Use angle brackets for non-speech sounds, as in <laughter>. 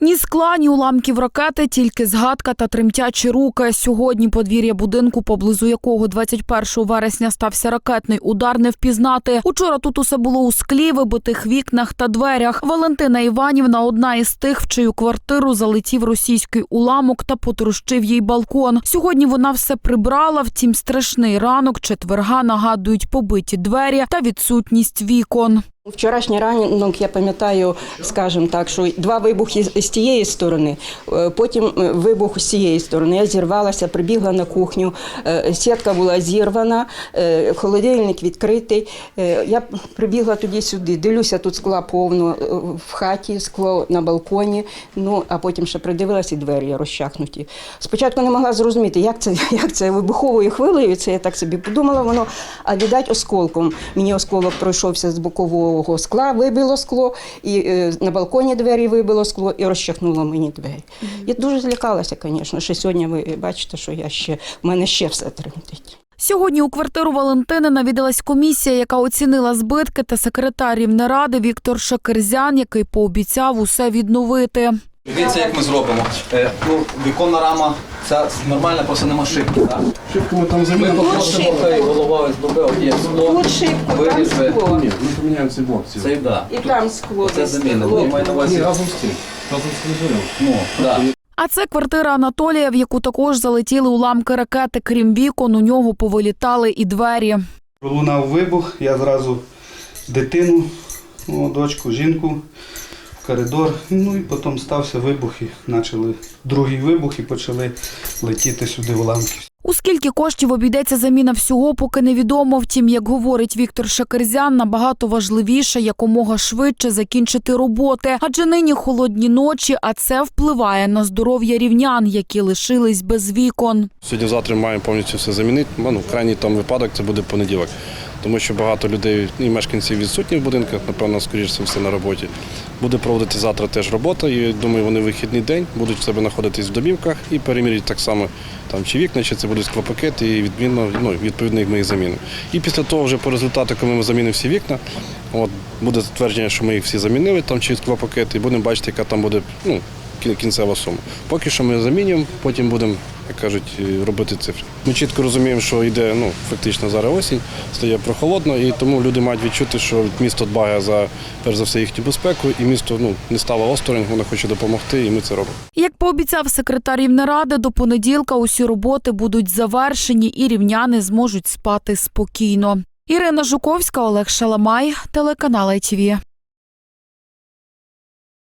Ні скла, ні уламків ракети, тільки згадка та тремтячі руки. Сьогодні подвір'я будинку, поблизу якого 21 вересня стався ракетний удар, не впізнати. Учора тут усе було у склі, вибитих вікнах та дверях. Валентина Іванівна одна із тих, в чию квартиру залетів російський уламок та потрощив їй балкон. Сьогодні вона все прибрала, втім страшний ранок четверга нагадують побиті двері та відсутність вікон. Вчорашній ранок я пам'ятаю, скажімо так, що два вибухи з тієї сторони, е, потім е, вибух з цієї сторони. Я зірвалася, прибігла на кухню, е, сітка була зірвана, холодильник відкритий. Я прибігла тоді сюди, дивлюся, тут скла повно в хаті, скло на балконі. Ну а потім ще придивилася і двері розчахнуті. Спочатку не могла зрозуміти, як це, <laughs> як це вибуховою хвилею. Це я так собі подумала. Воно а віддать осколком. Мені осколок пройшовся з бокового скла, вибило скло, і е, на балконі двері вибило скло і розчахнуло мені двері. Я дуже злякалася, звісно. Що сьогодні ви бачите, що я ще в мене ще все тремтить. Сьогодні у квартиру Валентини навідалась комісія, яка оцінила збитки, та секретар Рівнеради Віктор Шакерзян, який пообіцяв усе відновити. Дивіться, як ми зробимо. Е, ну, віконна рама, ця нормальна, просто нема шибки. Так? Шибку ми там Ми замінимо. попросимо, хай голова СББ, от є скло. Тут шибку, там виріже. скло. Ні, ми поміняємо цей блок. Це да. І там скло. Це заміна. Ну, Ні, разом з цим. Разом з телевізором. Ну, да. А це квартира Анатолія, в яку також залетіли уламки ракети. Крім вікон, у нього повилітали і двері. Пролунав вибух, я зразу дитину, дочку, жінку коридор. Ну і потім стався вибух і почали другий вибух і почали летіти сюди уламки. У скільки коштів обійдеться заміна всього, поки невідомо. Втім, як говорить Віктор Шакерзян, набагато важливіше якомога швидше закінчити роботи, адже нині холодні ночі, а це впливає на здоров'я рівнян, які лишились без вікон. Сьогодні-завтра маємо повністю все замінити. Ну, крайній там випадок це буде понеділок. Тому що багато людей і мешканців відсутні в будинках, напевно, скоріше все на роботі. Буде проводити завтра теж робота, і думаю, вони вихідний день будуть в себе знаходитись в домівках і перемірять так само там чи вікна, чи це будуть склопакети, і відмінно, ну, відповідно їх ми їх замінимо. І після того, вже по результату, коли ми замінимо всі вікна, от буде затвердження, що ми їх всі замінили, там чи склопакети, і будемо бачити, яка там буде ну, кінцева сума. Поки що ми замінюємо, потім будемо, як кажуть, робити цифри. Ми чітко розуміємо, що йде ну, фактично зараз осінь, стає прохолодно, і тому люди мають відчути, що місто дбає за перш за все їхню безпеку, і місто ну, не стало осторонь, воно хоче допомогти, і ми це робимо. Як пообіцяв секретар Рівнеради, до понеділка усі роботи будуть завершені і рівняни зможуть спати спокійно. Ірина Жуковська, Олег Шаламай, телеканал ITV.